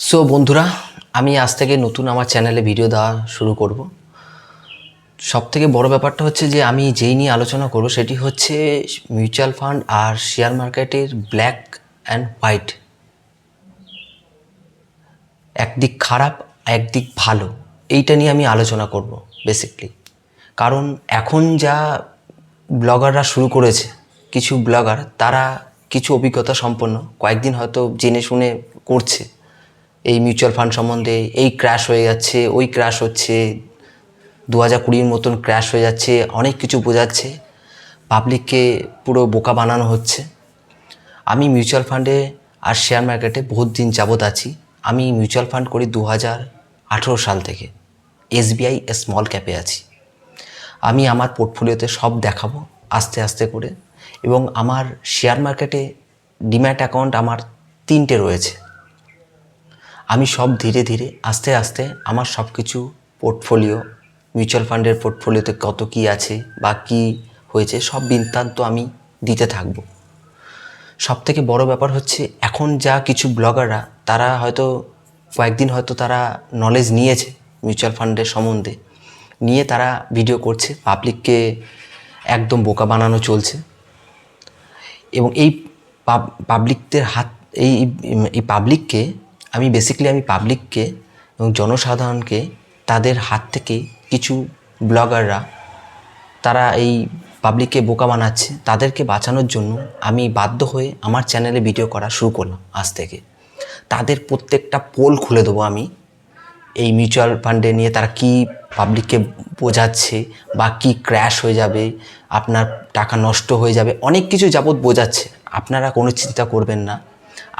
So বন্ধুরা, আমি আজ থেকে নতুন আমার চ্যানেলে ভিডিও দেওয়া শুরু করব। সব থেকে বড় ব্যাপারটা হচ্ছে যে, আমি যেই নিয়ে আলোচনা করব সেটি হচ্ছে মিউচুয়াল ফান্ড আর শেয়ার মার্কেটের ব্ল্যাক অ্যান্ড হোয়াইট একদিক খারাপ, একদিক ভালো, এইটা নিয়ে আমি আলোচনা করব বেসিকলি কারণ এখন যা ব্লগাররা শুরু করেছে, কিছু ব্লগার তারা কিছু অভিজ্ঞতা সম্পন্ন, কয়েকদিন হয়তো জেনে শুনে করছে। এই মিউচুয়াল ফান্ড সম্বন্ধে, এই ক্র্যাশ হয়ে যাচ্ছে, ওই ক্র্যাশ হচ্ছে দু হাজার কুড়ির মতন ক্র্যাশ হয়ে যাচ্ছে, অনেক কিছু বোঝাচ্ছে পাবলিককে পুরো বোকা বানানো হচ্ছে। আমি মিউচুয়াল ফান্ডে আর শেয়ার মার্কেটে বহুত দিন যাবৎ আছি। আমি মিউচুয়াল ফান্ড করি দু হাজার আঠেরো সাল থেকে। এসবিআই স্মল ক্যাপে আছি। আমি আমার পোর্টফোলিওতে সব দেখাবো আস্তে আস্তে করে এবং আমার শেয়ার মার্কেটে ডিম্যাট অ্যাকাউন্ট আমার তিনটে রয়েছে। আমি সব ধীরে ধীরে, আস্তে আস্তে আমার সব কিছু পোর্টফোলিও, মিউচুয়াল ফান্ডের পোর্টফোলিওতে কত কি আছে বা কী হয়েছে, সব বৃত্তান্ত আমি দিতে থাকব। সব থেকে বড় ব্যাপার হচ্ছে এখন যা কিছু ব্লগাররা, তারা হয়তো কয়েকদিন হয়তো তারা নলেজ নিয়েছে মিউচুয়াল ফান্ডের সম্বন্ধে। নিয়ে তারা ভিডিও করছে পাবলিককে একদম বোকা বানানো চলছে। এবং এই পাবলিকদের হাত, এই এই পাবলিককে আমি বেসিক্যালি আমি পাবলিককে এবং জনসাধারণকে তাদের হাত থেকে কিছু ব্লগাররা, তারা এই পাবলিককে বোকা বানাচ্ছে, তাদেরকে বাঁচানোর জন্য আমি বাধ্য হয়ে আমার চ্যানেলে ভিডিও করা শুরু করলাম আজ থেকে। তাদের প্রত্যেকটা পোল খুলে দেবো আমি, এই মিউচুয়াল ফান্ডে নিয়ে তারা কি পাবলিককে বোঝাচ্ছে বা কি ক্র্যাশ হয়ে যাবে, আপনার টাকা নষ্ট হয়ে যাবে, অনেক কিছু যাবৎ বোঝাচ্ছে। আপনারা কোনো চিন্তা করবেন না।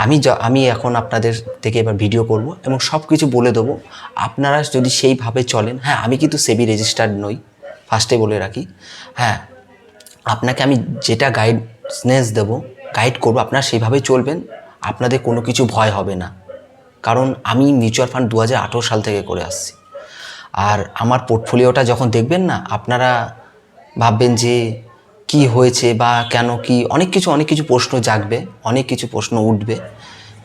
আমি আমি এখন আপনাদের থেকে এবার ভিডিও করব এবং সব কিছু বলে দেবো। আপনারা যদি সেইভাবে চলেন হ্যাঁ আমি কিন্তু সেবি রেজিস্টার্ড নই ফার্স্টে বলে রাখি। হ্যাঁ আপনাকে আমি যেটা গাইডনেস দেবো গাইড করব, আপনারা সেইভাবে চলবেন, আপনাদের কোনো কিছু ভয় হবে না। কারণ আমি মিউচুয়াল ফান্ড দু হাজার আঠেরো সাল থেকে করে আসছি। আর আমার পোর্টফোলিওটা যখন দেখবেন না, আপনারা ভাববেন যে কি হয়েছে বা কেন কি, অনেক কিছু অনেক কিছু প্রশ্ন জাগবে, অনেক কিছু প্রশ্ন উঠবে।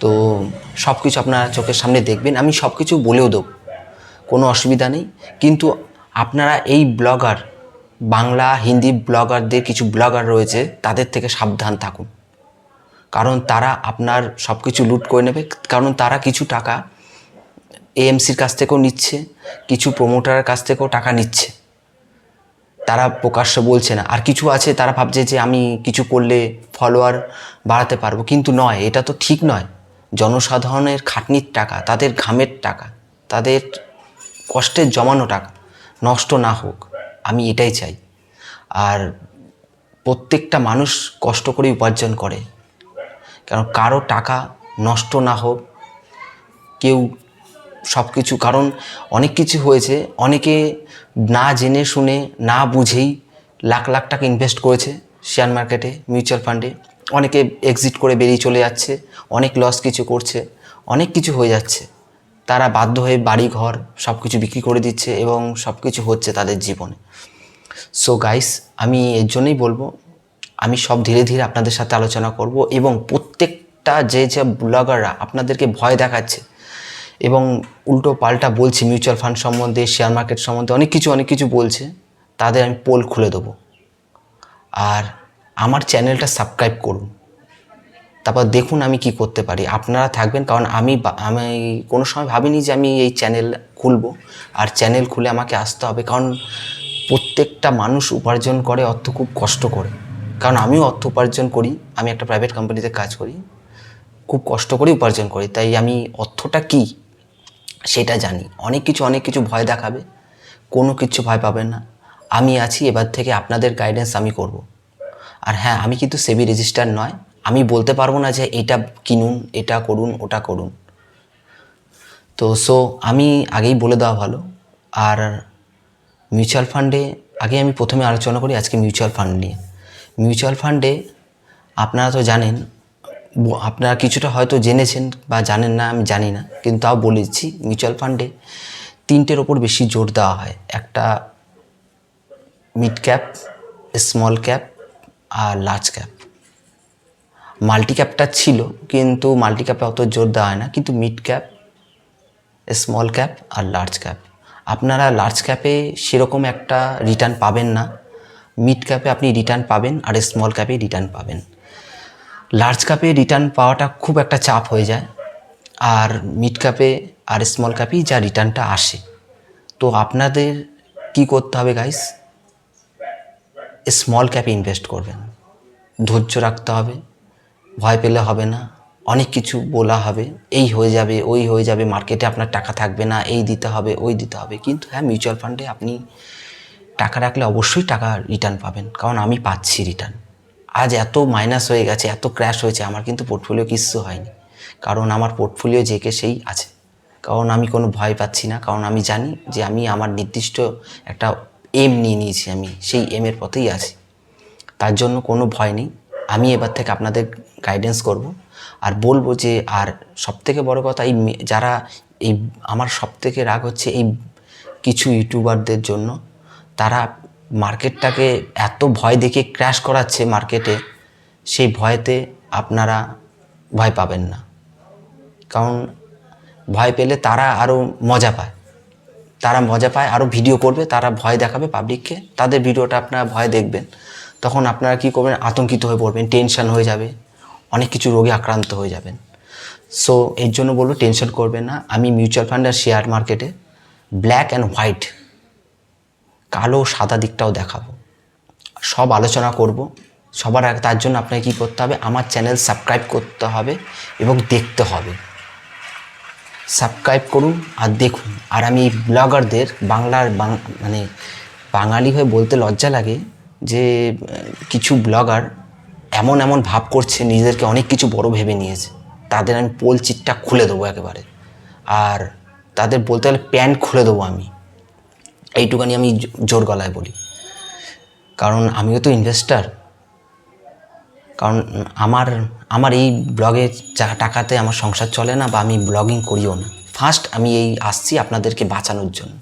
তো সব কিছু আপনারা চোখের সামনে দেখবেন, আমি সব কিছু বলেও দেবো, কোনো অসুবিধা নেই। কিন্তু আপনারা এই ব্লগার, বাংলা হিন্দি ব্লগারদের কিছু ব্লগার রয়েছে, তাদের থেকে সাবধান থাকুন। কারণ তারা আপনার সব কিছু লুট করে নেবে, কারণ তারা কিছু টাকা এএমসির কাছ থেকেও নিচ্ছে, কিছু প্রমোটারের কাছ থেকেও টাকা নিচ্ছে। তারা প্রকাশ্যে বলছে না। আর কিছু আছে, তারা ভাবছে যে আমি কিছু করলে ফলোয়ার বাড়াতে পারব। কিন্তু নয়, এটা তো ঠিক নয়। জনসাধারণের খাটনির টাকা, তাদের ঘামের টাকা, তাদের কষ্টের জমানো টাকা নষ্ট না হোক, আমি এটাই চাই। আর প্রত্যেকটা মানুষ কষ্ট করে উপার্জন করে। কারণ কারও টাকা নষ্ট না হোক, কেউ সব কিছু কারণ অনেক কিছু হয়েছে। অনেকে না জেনে শুনে, না বুঝেই লাখ লাখ টাকা ইনভেস্ট করেছে শেয়ার মার্কেটে মিউচুয়াল ফান্ডে অনেকে এক্সিট করে বেরিয়ে চলে যাচ্ছে, অনেক লস কিছু করছে, অনেক কিছু হয়ে যাচ্ছে। তারা বাধ্য হয়ে বাড়ি ঘর সব কিছু বিক্রি করে দিচ্ছে এবং সব কিছু হচ্ছে তাদের জীবনে। সো গাইস আমি এর জন্যই বলব, আমি সব ধীরে ধীরে আপনাদের সাথে আলোচনা করব এবং প্রত্যেকটা যে যে ব্লগাররা আপনাদেরকে ভয় দেখাচ্ছে এবং উল্টো পাল্টা বলছি মিউচুয়াল ফান্ড সম্বন্ধে শেয়ার মার্কেট সম্বন্ধে অনেক কিছু অনেক কিছু বলছে, তাদের আমি পোল খুলে দেবো। আর আমার চ্যানেলটা সাবস্ক্রাইব করুন। তারপর দেখুন আমি কি করতে পারি। আপনারা থাকবেন, কারণ আমি আমি কোনো সময় ভাবিনি যে আমি এই চ্যানেল খুলবো। আর চ্যানেল খুলে আমাকে আসতে হবে, কারণ প্রত্যেকটা মানুষ উপার্জন করে, অর্থ খুব কষ্ট করে। কারণ আমিও অর্থ উপার্জন করি, আমি একটা প্রাইভেট কোম্পানিতে কাজ করি, খুব কষ্ট করে উপার্জন করি। তাই আমি অর্থটা কী? সেটা জানি। অনেক কিছু অনেক কিছু ভয় দেখাবে। কোনো কিছু ভয় পাবেন না। আমি আছি, এবার থেকে আপনাদের গাইডেন্স আমি করব। আর হ্যাঁ আমি কিন্তু সেবি রেজিস্টার নয়। আমি বলতে পারব না যে এটা কিনুন, এটা করুন, ওটা করুন। তো সো আমি আগেই বলে দেওয়া ভালো। আর মিউচুয়াল ফান্ডে আগে আমি প্রথমে আলোচনা করি আজকে মিউচুয়াল ফান্ড নিয়ে। মিউচুয়াল ফান্ডে আপনারা তো জানেন আপনারা কিছুটা হয়তো জেনেছেন বা জানেন না, আমি জানি না, কিন্তু তাও বলেছি মিউচুয়াল ফান্ডে তিনটের ওপর বেশি জোর দেওয়া হয়। একটা মিড ক্যাপ স্মল ক্যাপ আর লার্জ ক্যাপ মাল্টি ক্যাপটা ছিল, কিন্তু মাল্টি ক্যাপে অত জোর দেওয়া হয় না, কিন্তু মিড ক্যাপ স্মল ক্যাপ আর লার্জ ক্যাপ আপনারা লার্জ ক্যাপে সেরকম একটা রিটার্ন পাবেন না। মিড ক্যাপে আপনি রিটার্ন পাবেন আর স্মল ক্যাপে রিটার্ন পাবেন। লার্জ কাপে রিটার্ন পাওয়াটা খুব একটা চাপ হয়ে যায়। আর মিড কাপে আর স্মল কাপেই যা রিটার্নটা আসে। তো আপনাদের কি করতে হবে গাইস স্মল ক্যাপে ইনভেস্ট করবেন। ধৈর্য রাখতে হবে। ভয় পেলে হবে না। অনেক কিছু বলা হবে। এই হয়ে যাবে, ওই হয়ে যাবে। মার্কেটে আপনার টাকা থাকবে না। এই দিতে হবে, ওই দিতে হবে। কিন্তু হ্যাঁ মিউচুয়াল ফান্ডে আপনি টাকা রাখলে অবশ্যই টাকা রিটার্ন পাবেন। কারণ আমি পাচ্ছি রিটার্ন আজ এত মাইনাস হয়ে গেছে, এত ক্র্যাশ হয়েছে, আমার কিন্তু পোর্টফোলিও কিচ্ছু হয়নি। কারণ আমার পোর্টফোলিও যে সেই আছে। কারণ আমি কোনো ভয় পাচ্ছি না, কারণ আমি জানি যে আমি আমার নির্দিষ্ট একটা এম নিয়ে নিয়েছি, আমি সেই এমের পথেই আছি। তার জন্য কোনো ভয় নেই। আমি এবার থেকে আপনাদের গাইডেন্স করব। আর বলব যে, আর সবথেকে বড় কথা, এই যারা এই আমার সবথেকে রাগ হচ্ছে এই কিছু ইউটিউবারদের জন্য, তারা মার্কেটটাকে এত ভয় দেখে ক্র্যাশ করাচ্ছে মার্কেটে, সেই ভয়তে আপনারা ভয় পাবেন না। কারণ ভয় পেলে তারা আরও মজা পায়। তারা মজা পায়, আরও ভিডিও করবে, তারা ভয় দেখাবে পাবলিককে। তাদের ভিডিওটা আপনারা ভয় দেখবেন। তখন আপনারা কী করবেন? আতঙ্কিত হয়ে পড়বেন, টেনশন হয়ে যাবে। অনেক কিছু রোগে আক্রান্ত হয়ে যাবেন। সো এর জন্য বলব, টেনশন করবেন না। আমি মিউচুয়াল ফান্ড আর শেয়ার মার্কেটে ব্ল্যাক অ্যান্ড হোয়াইট কালো সাদা দিকটাও দেখাবো। সব আলোচনা করব। সবার আগে তার জন্য আপনাকে কী করতে হবে? আমার চ্যানেল সাবস্ক্রাইব করতে হবে এবং দেখতে হবে। সাবস্ক্রাইব করুন আর দেখুন। আর আমি ব্লগারদের বাংলার মানে বাঙালি হয়ে বলতে লজ্জা লাগে যে কিছু ব্লগার এমন এমন ভাব করছে, নিজেদেরকে অনেক কিছু বড় ভেবে নিয়েছে। তাদের আমি পোল চিটটা খুলে দেবো একেবারে। আর তাদের বলতে গেলে প্যান্ট খুলে দেবো আমি। এইটুকানি আমি জোর গলায় বলি। কারণ আমিও তো ইনভেস্টার কারণ আমার আমার এই ব্লগে টাকাতে আমার সংসার চলে না বা আমি ব্লগিং করিও না। ফার্স্ট আমি এই আসছি আপনাদেরকে বাঁচানোর জন্য।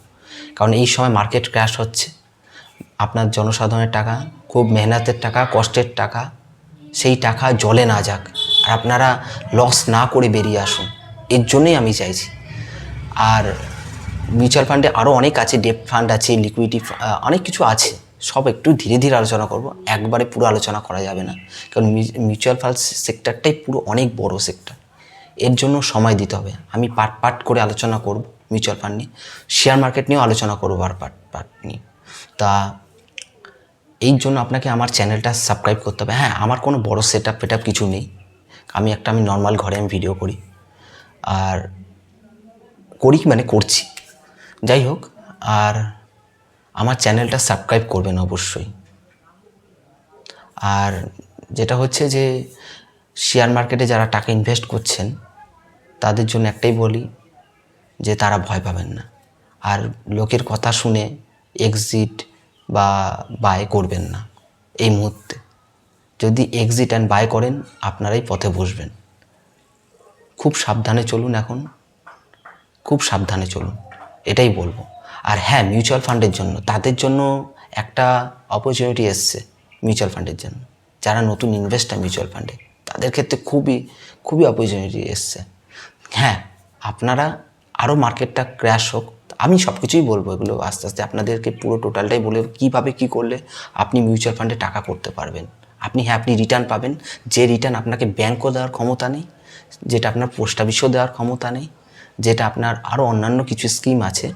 কারণ এই সময় মার্কেট ক্র্যাশ হচ্ছে। আপনার জনসাধারণের টাকা, খুব মেহনতের টাকা, কষ্টের টাকা, সেই টাকা জলে না যাক। আর আপনারা লস না করে বেরিয়ে আসুন। এর জন্যই আমি চাইছি। আর মিউচুয়াল ফান্ডে আরও অনেক আছে ডেপ ফান্ড আছে লিকুইডিটি অনেক কিছু আছে। সব একটু ধীরে ধীরে আলোচনা করব, একবারে পুরো আলোচনা করা যাবে না। কারণ মিউচুয়াল ফান্ড সেক্টরটাই পুরো অনেক বড় সেক্টর এর জন্য সময় দিতে হবে। আমি পার্ট পার্ট করে আলোচনা করব মিউচুয়াল ফান্ড নিয়ে। শেয়ার মার্কেট নিয়েও আলোচনা করব আর পার্ট পার্ট নিয়ে। তা এই জন্য আপনাকে আমার চ্যানেলটা সাবস্ক্রাইব করতে হবে। হ্যাঁ আমার কোনো বড় সেট আপ ফেট কিছু নেই। আমি একটা, আমি নর্মাল ঘরে আমি ভিডিও করি। আর করি মানে করছি। যাই হোক, আর আমার চ্যানেলটা সাবস্ক্রাইব করবেন অবশ্যই। আর যেটা হচ্ছে যে শেয়ার মার্কেটে যারা টাকা ইনভেস্ট করছেন, তাদের জন্য একটাই বলি যে, তারা ভয় পাবেন না। আর লোকের কথা শুনে এক্সিট বা বাই করবেন না। এই মুহূর্তে। যদি এক্সিট অ্যান্ড বাই করেন, আপনারাই পথে বসবেন। খুব সাবধানে চলুন এখন। খুব সাবধানে চলুন। এটাই বলব। আর হ্যাঁ মিউচুয়াল ফান্ডের জন্য, তাদের জন্য একটা অপরচুনিটি এসছে মিউচুয়াল ফান্ডের জন্য। যারা নতুন ইনভেস্টার মিউচুয়াল ফান্ডে তাদের ক্ষেত্রে খুবই খুবই অপরচুনিটি এসছে। হ্যাঁ আপনারা আরও মার্কেটটা ক্র্যাশ হোক, আমি সব কিছুই বলব এগুলো আস্তে আস্তে। আপনাদেরকে পুরো টোটালটাই বলে কীভাবে কী করলে আপনি মিউচুয়াল ফান্ডে টাকা করতে পারবেন। আপনি হ্যাঁ আপনি রিটার্ন পাবেন। যে রিটার্ন আপনাকে ব্যাংকও দেওয়ার ক্ষমতা নেই, যেটা আপনার পোস্ট অফিসও দেওয়ার ক্ষমতা নেই যেটা আপনার আরও অন্যান্য কিছু স্কিম আছে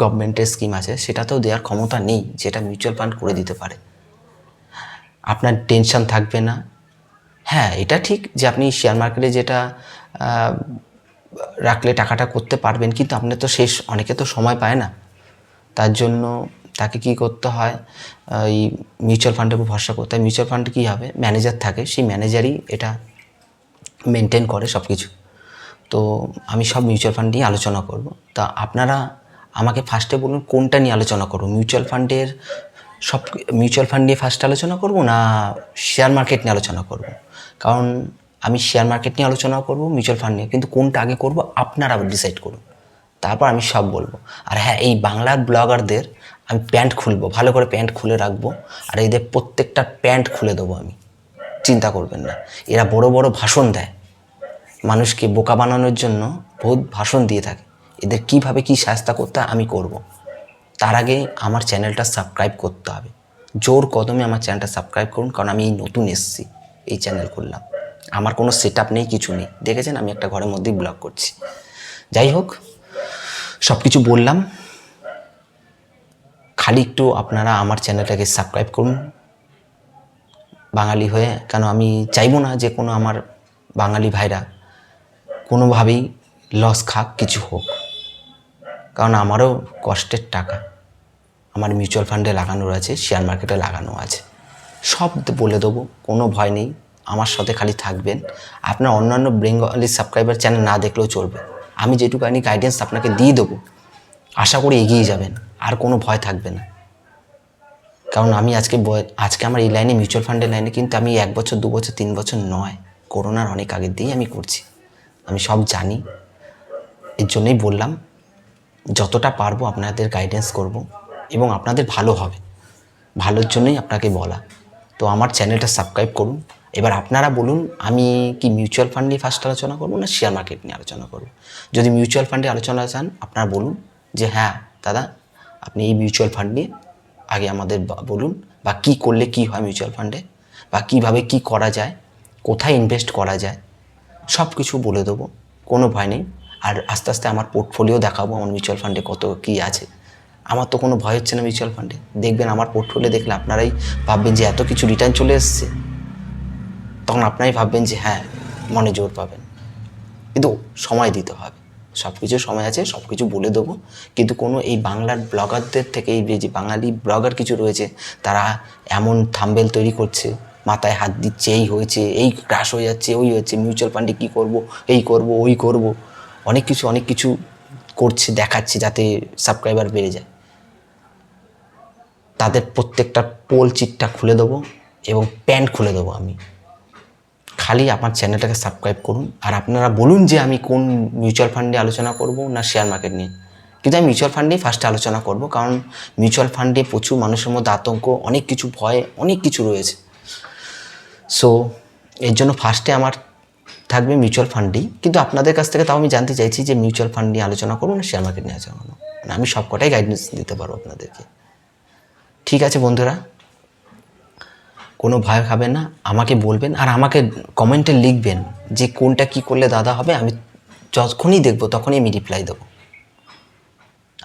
গভর্নমেন্টের স্কিম আছে, সেটাতেও দেওয়ার ক্ষমতা নেই, যেটা মিউচুয়াল ফান্ড করে দিতে পারে। আপনার টেনশন থাকবে না। হ্যাঁ এটা ঠিক যে আপনি শেয়ার মার্কেটে যেটা রাখলে টাকাটা করতে পারবেন, কিন্তু আপনি তো শেষ, অনেকে তো সময় পায় না। তার জন্য তাকে কি করতে হয় এই মিউচুয়াল ফান্ডের উপর ভরসা করতে হয়। মিউচুয়াল ফান্ড কী হবে? ম্যানেজার থাকে, সেই ম্যানেজারই এটা মেনটেন করে সব কিছু তো আমি সব মিউচুয়াল ফান্ড নিয়ে আলোচনা করব। তা আপনারা আমাকে ফার্স্টে বলুন কোনটা নিয়ে আলোচনা করব? মিউচুয়াল ফান্ডের সব মিউচুয়াল ফান্ড নিয়ে ফার্স্ট আলোচনা করব না শেয়ার মার্কেট নিয়ে আলোচনা করব? কারণ আমি শেয়ার মার্কেট নিয়ে আলোচনা করব মিউচুয়াল ফান্ড নিয়ে। কিন্তু কোনটা আগে করব আপনারা ডিসাইড করুন। তারপর আমি সব বলব। আর হ্যাঁ এই বাংলার ব্লগারদের আমি প্যান্ট খুলবো, ভালো করে প্যান্ট খুলে রাখব। আর এদের প্রত্যেকটা প্যান্ট খুলে দেবো আমি। চিন্তা করবেন না। এরা বড় বড় ভাষণ দেয়। মানুষকে বোকা বানানোর জন্য বহুত ভাষণ দিয়ে থাকে। এদের কীভাবে কি সাহায্য করতে আমি করব। তার আগে আমার চ্যানেলটা সাবস্ক্রাইব করতে হবে। জোর কদমে আমার চ্যানেলটা সাবস্ক্রাইব করুন, কারণ আমি এই নতুন এসেছি, এই চ্যানেল করলাম আমার কোনো সেট নেই, কিছু নেই। দেখেছেন? আমি একটা ঘরের মধ্যেই ব্লগ করছি। যাই হোক সব কিছু বললাম। খালি একটু আপনারা আমার চ্যানেলটাকে সাবস্ক্রাইব করুন। বাঙালি হয়ে, কেন আমি চাইব না যে কোনো আমার বাঙালি ভাইরা কোনোভাবেই লস খাক, কিছু হোক। কারণ আমারও কষ্টের টাকা। আমার মিউচুয়াল ফান্ডে লাগানো রয়েছে শেয়ার মার্কেটে লাগানো আছে। সব বলে দেবো, কোনো ভয় নেই। আমার সাথে খালি থাকবেন। আপনার অন্যান্য বেঙ্গলি সাবস্ক্রাইবার চ্যানেল না দেখলেও চলবে। আমি যেটুকু যেটুকানি গাইডেন্স আপনাকে দিয়ে দেবো। আশা করি এগিয়ে যাবেন, আর কোনো ভয় থাকবে না। কারণ আমি আজকে আজকে আমার এই লাইনে মিউচুয়াল ফান্ডের লাইনে কিন্তু আমি এক বছর, দু বছর, তিন বছর নয়। করোনার অনেক আগের দিয়েই আমি করছি। আমি সব জানি। এর জন্যই বললাম, যতটা পারব আপনাদের গাইডেন্স করব এবং আপনাদের ভালো হবে। ভালোর জন্যই আপনাকে বলা। তো আমার চ্যানেলটা সাবস্ক্রাইব করুন। এবার আপনারা বলুন, আমি কি মিউচুয়াল ফান্ড নিয়ে ফার্স্ট আলোচনা করব না শেয়ার মার্কেট নিয়ে আলোচনা করব? যদি মিউচুয়াল ফান্ডে আলোচনা চান, আপনারা বলুন যে হ্যাঁ দাদা, আপনি এই মিউচুয়াল ফান্ড নিয়ে আগে আমাদের বলুন বা কি করলে কি হয় মিউচুয়াল ফান্ডে বা কীভাবে কি করা যায়? কোথায় ইনভেস্ট করা যায়? সব কিছু বলে দেবো, কোনো ভয় নেই। আর আস্তে আস্তে আমার পোর্টফোলিও দেখাবো, আমার মিউচুয়াল ফান্ডে কত কী আছে। আমার তো কোনো ভয় হচ্ছে না মিউচুয়াল ফান্ডে দেখবেন আমার পোর্টফোলিও দেখলে আপনারাই ভাববেন যে এত কিছু রিটার্ন চলে এসছে। তখন আপনারাই ভাববেন যে হ্যাঁ মনে জোর পাবেন। কিন্তু সময় দিতে হবে। সব কিছু সময় আছে সব কিছু বলে দেবো। কিন্তু কোনো এই বাংলার ব্লগারদের থেকে, এই যে বাঙালি ব্লগার কিছু রয়েছে, তারা এমন থাম্বেল তৈরি করছে মাথায় হাত দিচ্ছে, এই হয়েছে, এই ক্রাশ হয়ে যাচ্ছে, ওই হচ্ছে মিউচুয়াল ফান্ডে কী করব, এই করব, ওই করব। অনেক কিছু অনেক কিছু করছে, দেখাচ্ছে যাতে সাবস্ক্রাইবার বেড়ে যায়। তাদের প্রত্যেকটা পোল চিটটা খুলে দেবো এবং প্যান্ট খুলে দেবো আমি। খালি আমার চ্যানেলটাকে সাবস্ক্রাইব করুন। আর আপনারা বলুন যে আমি কোন মিউচুয়াল ফান্ডে আলোচনা করব না শেয়ার মার্কেট নিয়ে। কিন্তু আমি মিউচুয়াল ফান্ডেই ফার্স্টে আলোচনা করব। কারণ মিউচুয়াল ফান্ডে প্রচুর মানুষের মধ্যে আতঙ্ক, অনেক কিছু ভয়, অনেক কিছু রয়েছে। সো এর জন্য ফার্স্টে আমার থাকবে মিউচুয়াল ফান্ডেই কিন্তু আপনাদের কাছ থেকে তাও আমি জানতে চাইছি যে মিউচুয়াল ফান্ড নিয়ে আলোচনা করুন না শেয়ার মার্কেট নিয়ে আলোচনা করুন। মানে আমি সব কটাই গাইডেন্স দিতে পারব আপনাদেরকে। ঠিক আছে বন্ধুরা, কোনো ভয় খাবেন না, আমাকে বলবেন আর আমাকে কমেন্টে লিখবেন যে কোনটা কি করলে দাদা হবে, আমি যখনই দেখব তখনই আমি রিপ্লাই দেবো।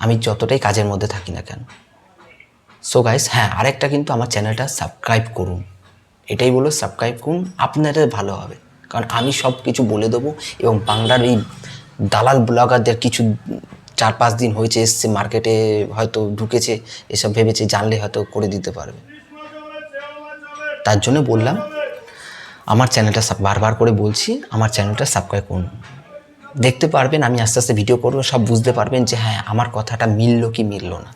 আমি যতটাই কাজের মধ্যে থাকি না কেন। সো গাইস হ্যাঁ আরেকটা কিন্তু আমার চ্যানেলটা সাবস্ক্রাইব করুন। এটাই বলো সাবস্ক্রাইব করুন, আপনাদের ভালো হবে। কারণ আমি সব কিছু বলে দেবো এবং বাংলার এই দালাল ব্লগারদের কিছু চার পাঁচ দিন হয়েছে, এসছে মার্কেটে হয়তো ঢুকেছে, এসব ভেবেছে জানলে হয়তো করে দিতে পারবে। তার জন্য বললাম, আমার চ্যানেলটা বারবার করে বলছি, আমার চ্যানেলটা সাবস্ক্রাইব করুন। দেখতে পারবেন, আমি আস্তে আস্তে ভিডিও করব, সব বুঝতে পারবেন যে হ্যাঁ আমার কথাটা মিললো কি মিললো না।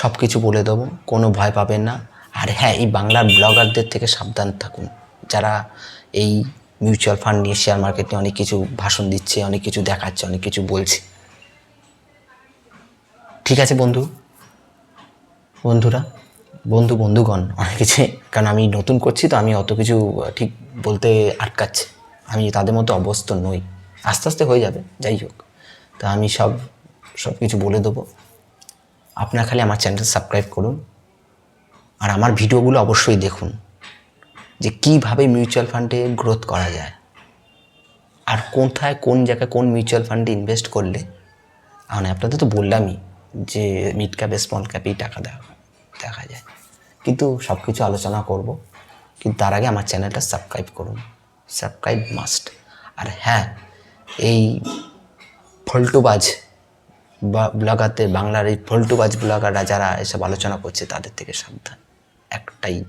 সব কিছু বলে দেবো, কোনো ভয় পাবেন না। আর হ্যাঁ এই বাংলার ব্লগারদের থেকে সাবধান থাকুন। যারা এই মিউচুয়াল ফান্ড নিয়ে শেয়ার মার্কেট অনেক কিছু ভাষণ দিচ্ছে, অনেক কিছু দেখাচ্ছে, অনেক কিছু বলছে। ঠিক আছে বন্ধু? বন্ধুরা? বন্ধু, বন্ধুগণ, অনেক কিছু কারণ আমি নতুন করছি তো আমি অত কিছু ঠিক বলতে আটকাচ্ছে। আমি তাদের মতো অবস্থ নই। আস্তে আস্তে হয়ে যাবে, যাই হোক। তা আমি সব সব কিছু বলে দেবো। আপনারা খালি আমার চ্যানেল সাবস্ক্রাইব করুন। আর আমার ভিডিওগুলো অবশ্যই দেখুন, যে কীভাবে মিউচুয়াল ফান্ডে গ্রোথ করা যায়। আর কোথায়, কোন জায়গায় কোন মিউচুয়াল ফান্ডে ইনভেস্ট করলে মানে আপনাদের তো বললামই যে মিড ক্যাপে স্মল ক্যাপেই টাকা দেখা দেখা যায়। কিন্তু সব কিছু আলোচনা করব, কিন্তু তার আগে আমার চ্যানেলটা সাবস্ক্রাইব করুন। সাবস্ক্রাইব মাস্ট আর হ্যাঁ এই ফল্টুবাজ বা ব্লগারদের, বাংলার এই ফল্টুবাজ ব্লগাররা যারা এসব আলোচনা করছে, তাদের থেকে সাবধান। একটাই।